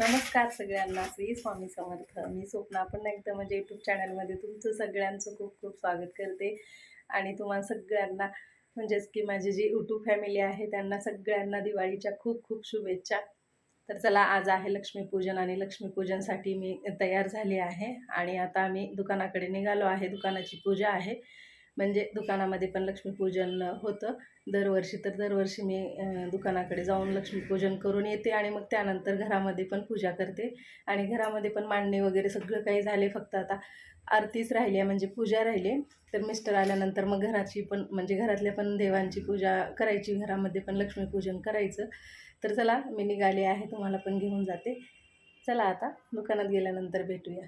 नमस्कार सगळ्यांना श्री स्वामी समर्थ. मी स्वप्ना पण एकदा म्हणजे यूट्यूब चॅनलमध्ये तुमचं सगळ्यांचं खूप खूप स्वागत करते. आणि तुम्हाला सगळ्यांना म्हणजेच की माझी जी यूट्यूब फॅमिली आहे त्यांना सगळ्यांना दिवाळीच्या खूप खूप शुभेच्छा. तर चला आज आहे लक्ष्मीपूजन आणि लक्ष्मीपूजनसाठी मी तयार झाली आहे. आणि आता आम्ही दुकानाकडे निघालो आहे दुकानाची पूजा आहे. म्हणजे दुकानामध्ये पण लक्ष्मीपूजन होतं. दरवर्षी तर दरवर्षी मी दुकानाकडे जाऊन लक्ष्मीपूजन करून येते आणि मग त्यानंतर घरामध्ये पण पूजा करते. आणि घरामध्ये पण मांडणी वगैरे सगळं काही झाले फक्त आता आरतीच राहिली आहे म्हणजे पूजा राहिली तर मिस्टर आल्यानंतर मग घराची पण म्हणजे घरातल्या पण देवांची पूजा करायची घरामध्ये पण लक्ष्मीपूजन करायचं. तर चला मी निघाले आहे तुम्हाला पण घेऊन जाते. चला आता दुकानात गेल्यानंतर भेटूया.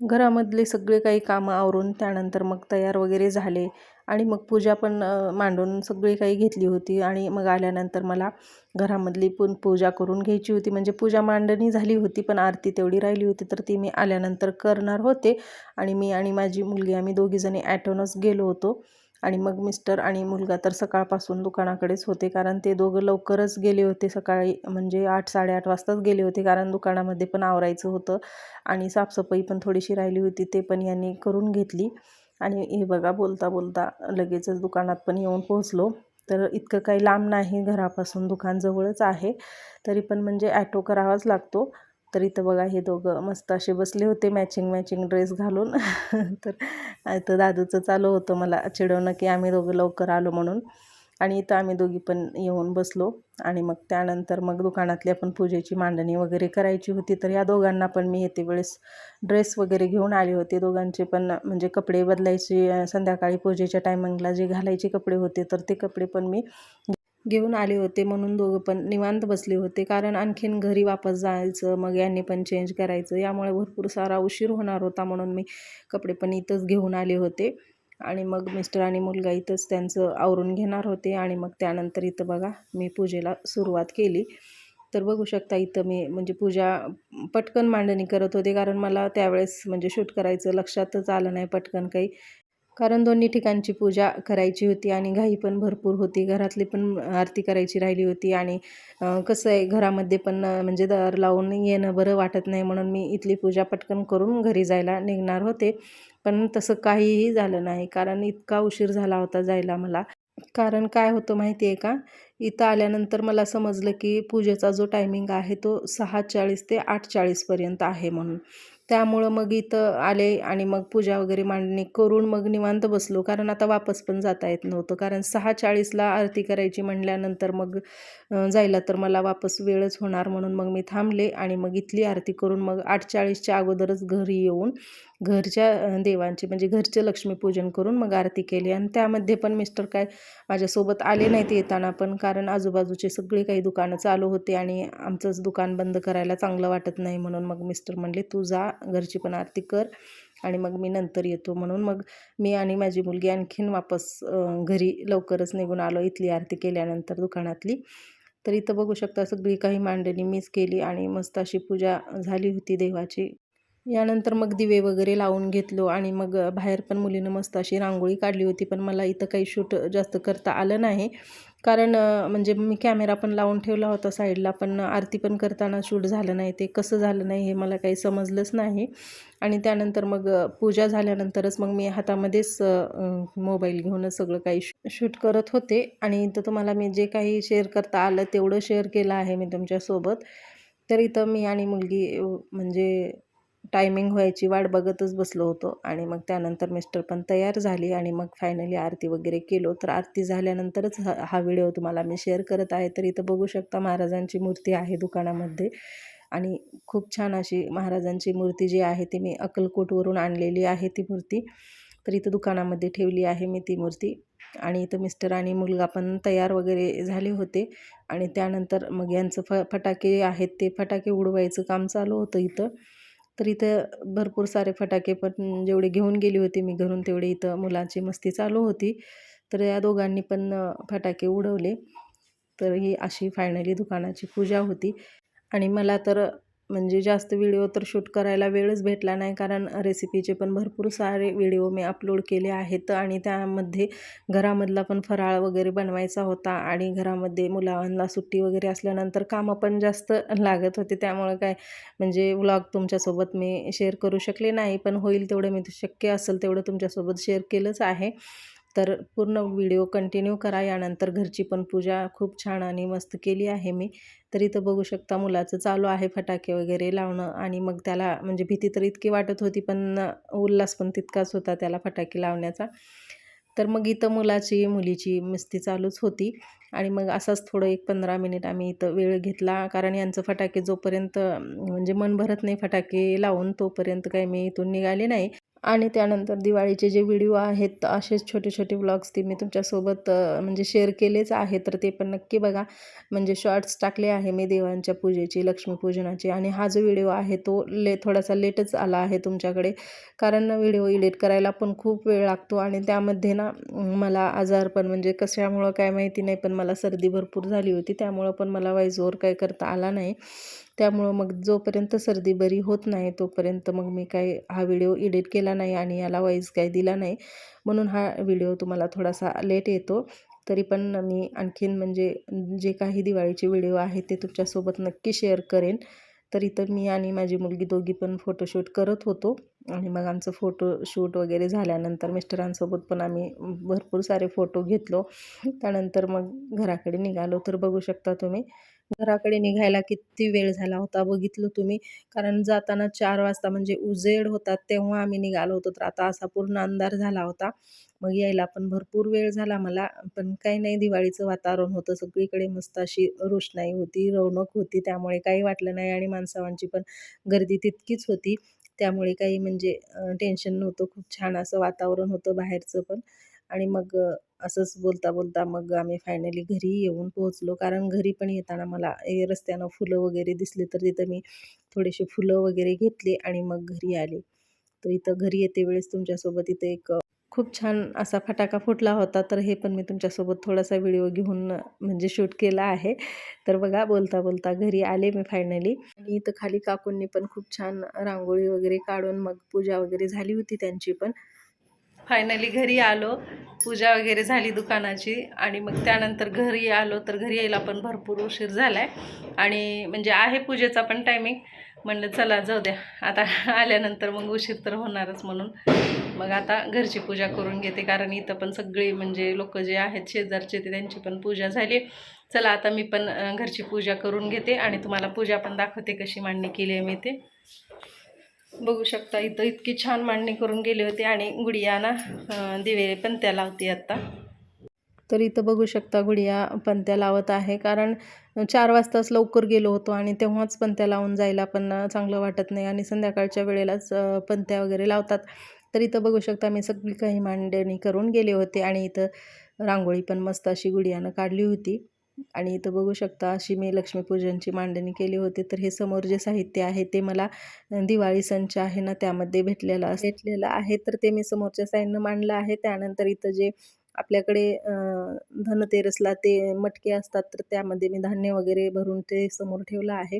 घरामधले सगळे काही कामं आवरून त्यानंतर मग तयार वगैरे झाले आणि मग पूजा पण मांडून सगळी काही घेतली होती आणि मग आल्यानंतर मला घरामधली पण पूजा करून घ्यायची होती. म्हणजे पूजा मांडणी झाली होती पण आरती तेवढी राहिली होती तर ती मी आल्यानंतर करणार होते आणि मी आणि माझी मुलगी आम्ही दोघीजणी ॲटोनच गेलो होतो. आणि मग मिस्टर आणि मुलगा तर सकाळपासून दुकानाकडेच होते कारण ते दोघं लवकरच गेले होते सकाळी म्हणजे आठ साडेआठ वाजताच गेले होते कारण दुकानामध्ये पण आवरायचं होतं आणि साफसफाई पण थोडीशी राहिली होती ते पण यांनी करून घेतली. आणि हे बघा बोलता बोलता लगेचच दुकानात पण येऊन पोहोचलो. तर इतकं काही लांब नाही घरापासून दुकान जवळच आहे तरी पण म्हणजे ॲटो करावाच लागतो. तर इथं बघा हे दोघं मस्त असे बसले होते मॅचिंग मॅचिंग ड्रेस घालून. तर इथं दादूचं चालू होतं मला चिडवणं की आम्ही दोघं लवकर आलो म्हणून. आणि इथं आम्ही दोघी पण येऊन बसलो. आणि मग त्यानंतर मग दुकानातली आपण पूजेची मांडणी वगैरे करायची होती. तर या दोघांना पण मी येते वेळेस ड्रेस वगैरे घेऊन आले होते. दोघांचे पण म्हणजे कपडे बदलायचे संध्याकाळी पूजेच्या टायमिंगला जे घालायचे कपडे होते तर ते कपडे पण मी घेऊन आले होते म्हणून दोघं पण निवांत बसले होते. कारण आणखीन घरी वापस जायचं मग यांनी पण चेंज करायचं. यामुळे भरपूर सारा उशीर होणार होता म्हणून मी कपडे पण इथंच घेऊन आले होते. आणि मग मिस्टर आणि मुलगा इथंच त्यांचं आवरून घेणार होते. आणि मग त्यानंतर इथं बघा मी पूजेला सुरुवात केली. तर बघू शकता इथं मी म्हणजे पूजा पटकन मांडणी करत होते. कारण मला त्यावेळेस म्हणजे शूट करायचं लक्षातच आलं नाही पटकन काही. कारण दोन्ही ठिकाणची पूजा करायची होती आणि घाई पण भरपूर होती. घरातली पण आरती करायची राहिली होती आणि कसं आहे घरामध्ये पण म्हणजे दार लावून येणं बरं वाटत नाही म्हणून मी इथली पूजा पटकन करून घरी जायला निघणार होते. पण तसं काहीही झालं नाही. कारण इतका उशीर झाला होता जायला मला. कारण काय होतं माहिती आहे का? इथं आल्यानंतर मला समजलं की पूजेचा जो टायमिंग आहे तो सहा चाळीस ते आठ चाळीसपर्यंत आहे म्हणून. त्यामुळं मग इथं आले आणि मग पूजा वगैरे मांडणी करून मग निवांत बसलो. कारण आता वापस पण जाता येत नव्हतं. कारण सहा चाळीसला आरती करायची म्हणल्यानंतर मग जायला तर मला वापस वेळच होणार म्हणून मग मी थांबले आणि मग इथली आरती करून मग आठ चाळीसच्या अगोदरच घरी येऊन घरच्या देवांची म्हणजे घरचे लक्ष्मीपूजन करून मग आरती केली. आणि त्यामध्ये पण मिस्टर काय माझ्यासोबत आले नाहीत येताना पण कारण आजूबाजूचे सगळे काही दुकानं चालू होते आणि आमचंच दुकान बंद करायला चांगलं वाटत नाही म्हणून मग मिस्टर म्हणले तू जा घरची पण आरती कर आणि मग मी नंतर येतो. म्हणून मग मी आणि माझी मुलगी आणखीन वापस घरी लवकरच निघून आलो इथली आरती केल्यानंतर दुकानातली. तर इथं बघू शकता सगळी काही मांडणी मीच केली आणि मस्त अशी पूजा झाली होती देवाची. यानंतर मग दिवे वगैरे लावून घेतलो आणि मग बाहेर पण मुलीनं मस्त अशी रांगोळी काढली होती पण मला इथं काही शूट जास्त करता आलं नाही. कारण म्हणजे मी कॅमेरा पण लावून ठेवला होता साईडला पण आरती पण करताना शूट झालं नाही ते कसं झालं नाही हे मला काही समजलंच नाही. आणि त्यानंतर मग पूजा झाल्यानंतरच मग मी हातामध्येच मोबाईल घेऊनच सगळं काही शूट करत होते. आणि इथं तुम्हाला मी जे काही शेअर करता आलं तेवढं शेअर केलं आहे मी तुमच्यासोबत. तर इथं मी आणि मुलगी म्हणजे टायमिंग व्हायची वाट बघतच बसलो होतो. आणि मग त्यानंतर मिस्टर पण तयार झाली आणि मग फायनली आरती वगैरे केलो. तर आरती झाल्यानंतरच हा हा व्हिडिओ तुम्हाला मी शेअर करत आहे. तर इथं बघू शकता महाराजांची मूर्ती आहे दुकानामध्ये. आणि खूप छान अशी महाराजांची मूर्ती जी आहे ती मी अक्कलकोटवरून आणलेली आहे ती मूर्ती. तर इथं दुकानामध्ये ठेवली आहे मी ती मूर्ती. आणि इथं मिस्टर आणि मुलगा पण तयार वगैरे झाले होते. आणि त्यानंतर मग यांचं फ फटाके आहेत ते फटाके उडवायचं काम चालू होतं इथं. तर इथं भरपूर सारे फटाके पण जेवढे घेऊन गेली होती मी घरून तेवढे इथं मुलांची मस्ती चालू होती. तर या दोघांनी पण फटाके उडवले. तर ही अशी फायनली दुकानाची पूजा होती. आणि मला तर म्हणजे जास्त व्हिडिओ तर शूट करायला वेळच भेटला नाही कारण रेसिपीचे पण भरपूर सारे व्हिडिओ मी अपलोड केले आहेत आणि त्यामध्ये घरामधला पण फराळ वगैरे बनवायचा होता आणि घरामध्ये मुलांना सुट्टी वगैरे असल्यानंतर कामं पण जास्त लागत होते. त्यामुळं काय म्हणजे व्लॉग तुमच्यासोबत मी शेअर करू शकले नाही पण होईल तेवढं मी शक्य असेल तेवढं तुमच्यासोबत शेअर केलंच आहे. तर पूर्ण व्हिडिओ कंटिन्यू करा. यानंतर घरची पण पूजा खूप छान आणि मस्त केली आहे मी. तर इथं बघू शकता मुलाचं चालू आहे फटाके वगैरे लावणं आणि मग त्याला म्हणजे भीती तर इतकी वाटत होती पण उल्हास पण तितकाच होता त्याला फटाके लावण्याचा. तर मग इथं मुलाची मुलीची मस्ती चालूच होती आणि मग असाच थोडं एक पंधरा मिनिट आम्ही इथं वेळ घेतला. कारण यांचं फटाके जोपर्यंत म्हणजे मन भरत नाही फटाके लावून तोपर्यंत काही मी इथून निघाले नाही. आणि त्यानंतर दिवाळीचे जे व्हिडिओ आहेत असेच छोटे छोटे व्लॉग्स ते मी तुमच्यासोबत म्हणजे शेअर केलेच आहे. तर ते पण नक्की बघा. म्हणजे शॉर्ट्स टाकले आहे मी देवांच्या पूजेची लक्ष्मीपूजनाची. आणि हा जो व्हिडिओ आहे तो ले थोडासा लेटच आला आहे तुमच्याकडे. कारण व्हिडिओ एडिट करायला पण खूप वेळ लागतो आणि त्यामध्ये ना मला आजार पण म्हणजे कशामुळं काय माहिती नाही पण मला सर्दी भरपूर झाली होती. त्यामुळं पण मला वाईजवर काय करता आला नाही. त्यामुळं मग जोपर्यंत सर्दी बरी होत नाही तोपर्यंत मग मी काही हा व्हिडिओ एडिट केला नाही आणि याला वाईज काही दिला नाही. म्हणून हा व्हिडिओ तुम्हाला थोडासा लेट येतो. तरी पण मी आणखीन म्हणजे जे काही दिवाळीचे व्हिडिओ आहेत ते तुमच्यासोबत नक्की शेअर करेन. तर इथं मी आणि माझी मुलगी दोघी पण फोटोशूट करत होतो. आणि मग आमचं फोटोशूट वगैरे झाल्यानंतर मिस्टरांसोबत पण आम्ही भरपूर सारे फोटो घेतलो. त्यानंतर मग घराकडे निघालो. तर बघू शकता तुम्ही घराकडे निघायला किती वेळ झाला होता बघितलं तुम्ही. कारण जाताना चार वाजता म्हणजे उजेड होता तेव्हा आम्ही निघालो होतो. तर आता असा पूर्ण अंधार झाला होता. मग यायला पण भरपूर वेळ झाला मला. पण काही नाही दिवाळीचं वातावरण होतं. सगळीकडे मस्त अशी रोषणाई होती रौनक होती. त्यामुळे काही वाटलं नाही आणि माणसांची पण गर्दी तितकीच होती. त्यामुळे काही म्हणजे टेन्शन नव्हतं. खूप छान असं वातावरण होतं बाहेरचं पण. आणि मग असंच बोलता बोलता मग आम्ही फायनली घरी येऊन पोहोचलो. कारण घरी पण येताना मला ए रस्त्यानं फुलं वगैरे दिसली तर तिथं मी थोडेसे फुलं वगैरे घेतले आणि मग घरी आले. तर इथं घरी येते वेळेस तुमच्यासोबत इथं एक खूप छान असा फटाका फुटला होता. तर हे पण मी तुमच्यासोबत थोडासा व्हिडिओ घेऊन म्हणजे शूट केला आहे. तर बघा बोलता बोलता घरी आले मी फायनली आणि इथं खाली काकूंनी पण खूप छान रांगोळी वगैरे काढून मग पूजा वगैरे झाली होती त्यांची पण. फायनली घरी आलो. पूजा वगैरे झाली दुकानाची आणि मग त्यानंतर घरी आलो तर घरी यायला पण भरपूर उशीर झाला आहे आणि म्हणजे आहे पूजेचा पण टायमिंग म्हणलं चला जाऊ द्या. आता आल्यानंतर मग उशीर तर होणारच म्हणून. मग आता घरची पूजा करून घेते. कारण इथं पण सगळे म्हणजे लोक जे आहेत शेजारचे ते त्यांची पण पूजा झाली. चला आता मी पण घरची पूजा करून घेते आणि तुम्हाला पूजा पण दाखवते कशी मांडणी केली आहे मी ते. बघू शकता इथं इतकी छान मांडणी करून गेली होती आणि गुडिया ना दिवे पंत्या लावते आत्ता तर इथं बघू शकता गुडिया पंत्या लावत आहे कारण चार वाजताच लवकर गेलो होतो आणि तेव्हाच पंत्या लावून जायला पण चांगलं वाटत नाही आणि संध्याकाळच्या वेळेलाच पंत्या वगैरे लावतात. तर इथं बघू शकता मी सगळी काही मांडणी करून गेले होते आणि इथं रांगोळी पण मस्त अशी गुडियानं काढली होती. आणि इथं बघू शकता अशी मी लक्ष्मीपूजनची मांडणी केली होती. तर हे समोर जे साहित्य आहे ते मला दिवाळी संच आहे ना त्यामध्ये भेटलेलं भेटलेलं आहे. तर ते मी समोरच्या साईडनं मांडलं आहे. त्यानंतर इथं जे आपल्याकडे धनतेरसला ते मटके असतात तर त्यामध्ये मी धान्य वगैरे भरून ते समोर ठेवलं आहे.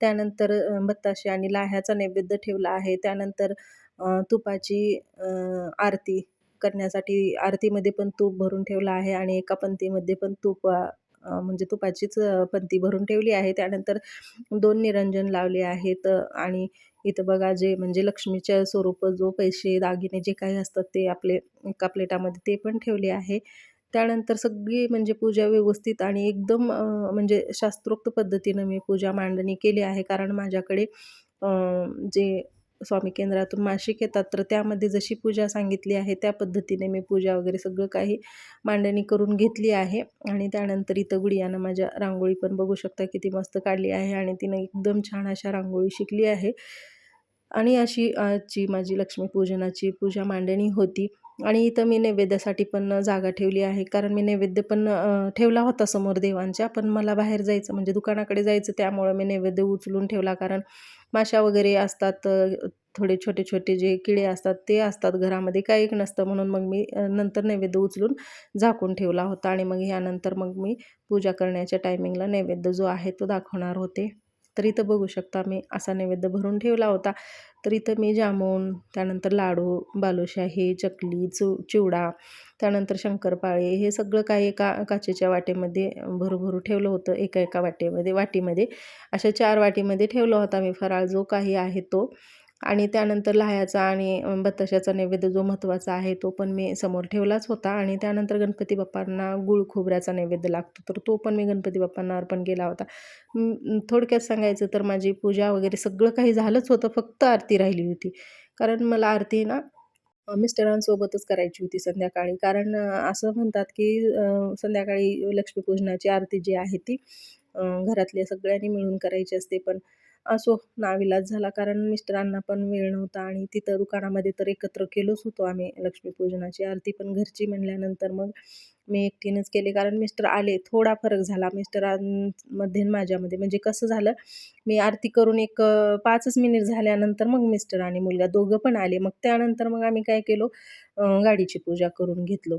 त्यानंतर बत्ताशे आणि लाह्याचा नैवेद्य ठेवला आहे. त्यानंतर तुपाची आरती करण्यासाठी आरतीमध्ये पण तूप भरून ठेवलं आहे आणि एका पंथीमध्ये पण तूप म्हणजे तुपाचीच पंथी भरून ठेवली आहे. त्यानंतर दोन निरंजन लावले आहेत. आणि इथं बघा जे म्हणजे लक्ष्मीच्या स्वरूप जो पैसे दागिने जे काही असतात ते आपले एका प्लेटामध्ये ते पण ठेवले आहे. त्यानंतर सगळी म्हणजे पूजा व्यवस्थित आणि एकदम म्हणजे शास्त्रोक्त पद्धतीनं मी पूजा मांडणी केली आहे. कारण माझ्याकडे जे स्वामी केंद्रातून मासिक येतात. तर त्यामध्ये जशी पूजा सांगितली आहे त्या पद्धतीने मी पूजा वगैरे सगळं काही मांडणी करून घेतली आहे. आणि त्यानंतर इथं गुडियानं माझ्या रांगोळी पण बघू शकता किती मस्त काढली आहे. आणि तिनं एकदम छान अशा रांगोळी शिकली आहे. आणि अशी आजची माझी लक्ष्मीपूजनाची पूजा मांडणी होती. आणि इथं मी नैवेद्यासाठी पण जागा ठेवली आहे. कारण मी नैवेद्य पण ठेवला होता समोर देवांच्या. पण मला बाहेर जायचं म्हणजे दुकानाकडे जायचं त्यामुळं मी नैवेद्य उचलून ठेवला. कारण माशा वगैरे असतात थोडे छोटे छोटे जे किडे असतात ते असतात घरामध्ये. काही एक नसतं म्हणून मग मी नंतर नैवेद्य उचलून झाकून ठेवला होता. आणि मग ह्यानंतर मग मी पूजा करण्याच्या टायमिंगला नैवेद्य जो आहे तो दाखवणार होते. तर इथं बघू शकता मी असा नैवेद्य भरून ठेवला होता. तर इथं मी जामून त्यानंतर लाडू बालुशाही चकली चु चिवडा त्यानंतर शंकरपाळे हे सगळं काही एका काचेच्या वाटेमध्ये भरूभरू ठेवलं होतं एका एका वाटेमध्ये वाटीमध्ये. अशा चार वाटीमध्ये ठेवला होता मी फराळ जो काही आहे तो आणि त्यानंतर लाह्याचा आणि बताशाचा नैवेद्य जो महत्त्वाचा आहे तो पण मी समोर ठेवलाच होता. आणि त्यानंतर गणपती बाप्पांना गुळ खोबऱ्याचा नैवेद्य लागतो तर तो पण मी गणपती बाप्पांना अर्पण केला होता. थोडक्यात सांगायचं तर माझी पूजा वगैरे सगळं काही झालंच होतं फक्त आरती राहिली होती. कारण मला आरती ना मिस्टरांसोबतच करायची होती संध्याकाळी. कारण असं म्हणतात की संध्याकाळी लक्ष्मीपूजनाची आरती जी आहे ती घरातल्या सगळ्यांनी मिळून करायची असते. पण असो नाविलाज झाला. कारण मिस्टरांना पण वेळ नव्हता आणि तिथं दुकानामध्ये तर एकत्र केलोच होतो आम्ही लक्ष्मीपूजनाची आरती. पण घरची म्हणल्यानंतर मग मी एकटीनेच केले. कारण मिस्टर आले थोडा फरक झाला मिस्टरांमध्ये माझ्यामध्ये. म्हणजे कसं झालं मी आरती करून एक पाचच मिनिट झाल्यानंतर मग मिस्टर आणि मुलगा दोघं पण आले. मग त्यानंतर मग आम्ही काय केलो गाडीची पूजा करून घेतलो.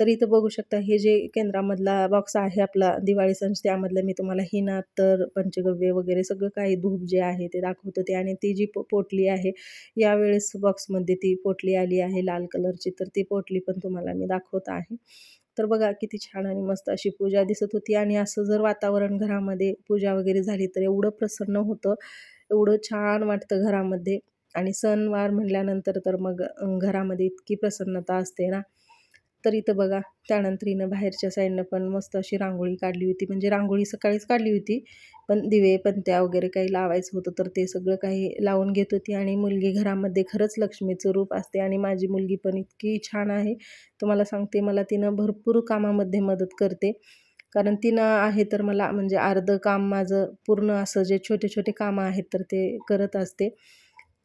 तर इथं बघू शकता हे जे केंद्रामधला बॉक्स आहे आपला दिवाळी सण त्यामधलं मी तुम्हाला हिना तर पंचगव्य वगैरे सगळं काही धूप जे आहे ते दाखवत होते आणि ती जी पोटली आहे यावेळेस बॉक्समध्ये ती पोटली आली आहे लाल कलरची. तर ती पोटली पण तुम्हाला मी दाखवत आहे. तर बघा किती छान आणि मस्त अशी पूजा दिसत होती. आणि असं जर वातावरण घरामध्ये पूजा वगैरे झाली तर एवढं प्रसन्न होतं एवढं छान वाटतं घरामध्ये. आणि सणवार म्हणल्यानंतर तर मग घरामध्ये इतकी प्रसन्नता असते ना. तर इथं बघा त्यानंतर हिनं बाहेरच्या साईडनं पण मस्त अशी रांगोळी काढली होती. म्हणजे रांगोळी सकाळीच काढली होती पण दिवे पणत्या वगैरे काही लावायचं होतं तर ते सगळं काही लावून घेत होती. आणि मुलगी घरामध्ये खरंच लक्ष्मीचं रूप असते आणि माझी मुलगी पण इतकी छान आहे. तुम्हाला सांगते मला तिनं भरपूर कामामध्ये मदत करते. कारण तिनं आहे तर मला म्हणजे अर्धं काम माझं पूर्ण असं जे छोटे छोटे कामं आहेत तर ते करत असते.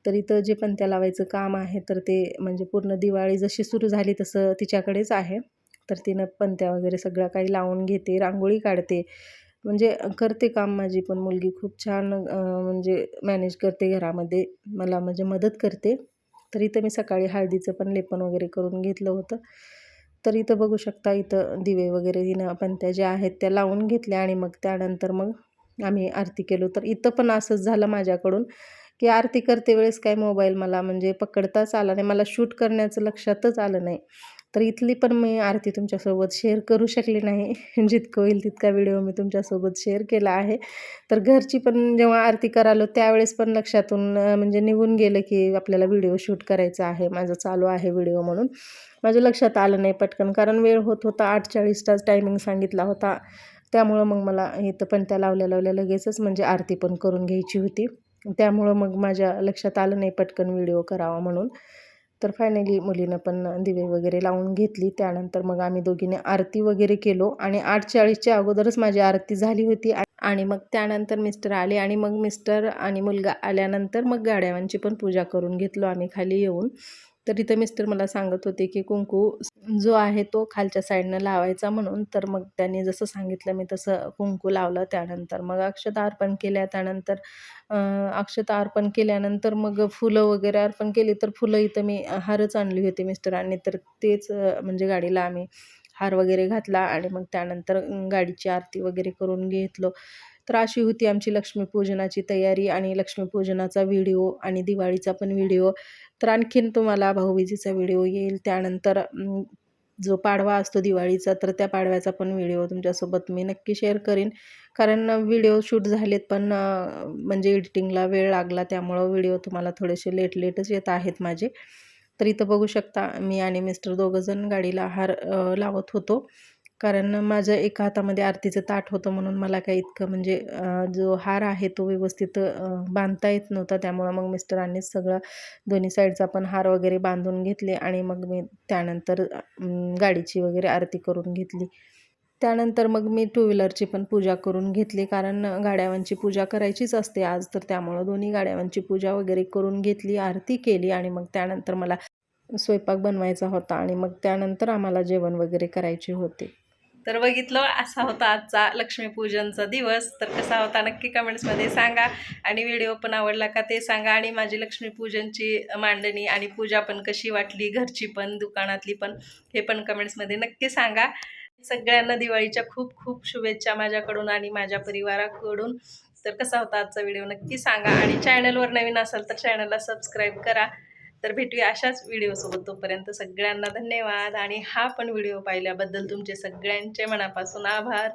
तर इथं जे पणत्या लावायचं काम आहे तर ते म्हणजे पूर्ण दिवाळी जशी सुरू झाली तसं तिच्याकडेच आहे. तर तिनं पंत्या वगैरे सगळं काही लावून घेते रांगोळी काढते. म्हणजे करते काम माझी पण मुलगी खूप छान म्हणजे मॅनेज करते घरामध्ये. मला म्हणजे मदत करते. तर इथं मी सकाळी हळदीचं पण लेपन वगैरे करून घेतलं होतं. तर इथं बघू शकता इथं दिवे वगैरे तिनं पंत्या ज्या आहेत त्या लावून घेतल्या आणि मग त्यानंतर मग आम्ही आरती केलो. तर इथं पण असंच झालं माझ्याकडून. की आरती करते वेळेस काय मोबाईल मला म्हणजे पकडताच आला नाही. मला शूट करण्याचं लक्षातच आलं नाही. तर इथली पण मी आरती तुमच्यासोबत शेअर करू शकले नाही. जितकं होईल तितका व्हिडिओ मी तुमच्यासोबत शेअर केला आहे. तर घरची पण जेव्हा आरती करालो त्यावेळेस पण लक्षातून म्हणजे निघून गेलं की आपल्याला व्हिडिओ शूट करायचा आहे माझं चालू आहे व्हिडिओ म्हणून. माझ्या लक्षात आलं नाही पटकन कारण वेळ होत होता. आठ चाळीस टायमिंग सांगितला होता. त्यामुळं मग मला इथं पण त्या लावल्या लावल्या लगेचच म्हणजे आरती पण करून घ्यायची होती. त्यामुळं मग माझ्या लक्षात आलं नाही पटकन व्हिडिओ करावा म्हणून. तर फायनली मुलीनं पण दिवे वगैरे लावून घेतली. त्यानंतर मग आम्ही दोघीने आरती वगैरे केलो आणि आठ चाळीसच्या अगोदरच माझी आरती झाली होती. आणि मग त्यानंतर मिस्टर आले आणि मग मिस्टर आणि मुलगा आल्यानंतर मग गाड्यावांची पण पूजा करून घेतलो आम्ही खाली येऊन. तर इथं मिस्टर मला सांगत होते की कुंकू जो आहे तो खालच्या साईडनं लावायचा म्हणून तर मग त्यांनी जसं सांगितलं मी तसं कुंकू लावलं त्यानंतर. मग अक्षता अर्पण केल्या त्यानंतर अक्षता अर्पण केल्यानंतर मग फुलं वगैरे अर्पण केली तर फुलं इथं मी हारच आणली होती मिस्टरांनी तर तेच म्हणजे गाडीला आम्ही हार वगैरे घातला आणि मग त्यानंतर गाडीची आरती वगैरे करून घेतलो. तर अशी होती आमची लक्ष्मीपूजनाची तयारी आणि लक्ष्मीपूजनाचा व्हिडिओ आणि दिवाळीचा पण व्हिडिओ. तर आणखीन तुम्हाला भाऊबीजीचा व्हिडिओ येईल. त्यानंतर जो पाडवा असतो दिवाळीचा तर त्या पाडव्याचा पण व्हिडिओ तुमच्यासोबत मी नक्की शेअर करीन. कारण व्हिडिओ शूट झालेत पण म्हणजे एडिटिंगला वेळ लागला त्यामुळं व्हिडिओ तुम्हाला थोडेसे लेट लेटच येत आहेत माझे. तर इथं बघू शकता मी आणि मिस्टर दोघंजण गाडीला हार लावत होतो. कारण माझं एका हातामध्ये आरतीचं ताट होतं म्हणून मला काही इतकं म्हणजे जो हार आहे तो व्यवस्थित बांधता येत नव्हता. त्यामुळं मग मिस्टरांनीच सगळं दोन्ही साईडचा पण हार वगैरे बांधून घेतले आणि मग मी त्यानंतर गाडीची वगैरे आरती करून घेतली. त्यानंतर मग मी टू व्हीलरची पण पूजा करून घेतली. कारण गाड्यावांची पूजा करायचीच असते आज तर त्यामुळं दोन्ही गाड्यावांची पूजा वगैरे करून घेतली आरती केली आणि मग त्यानंतर मला स्वयंपाक बनवायचा होता आणि मग त्यानंतर आम्हाला जेवण वगैरे करायचे होते. तर बघितलं असा होता आजचा लक्ष्मीपूजनचा दिवस. तर कसा होता नक्की कमेंट्समध्ये सांगा. आणि व्हिडिओ पण आवडला का ते सांगा. आणि माझी लक्ष्मीपूजनची मांडणी आणि पूजा पण कशी वाटली घरची पण दुकानातली पण हे पण कमेंट्समध्ये नक्की सांगा. सगळ्यांना दिवाळीच्या खूप खूप शुभेच्छा माझ्याकडून आणि माझ्या परिवाराकडून. तर कसा होता आजचा व्हिडिओ नक्की सांगा. आणि चॅनलवर नवीन असाल तर चॅनलला सबस्क्राईब करा. तर भेटूया अशाच व्हिडिओसोबत तोपर्यंत सगळ्यांना धन्यवाद. आणि हा पण व्हिडिओ पाहिल्याबद्दल तुमचे सगळ्यांचे मनापासून आभार.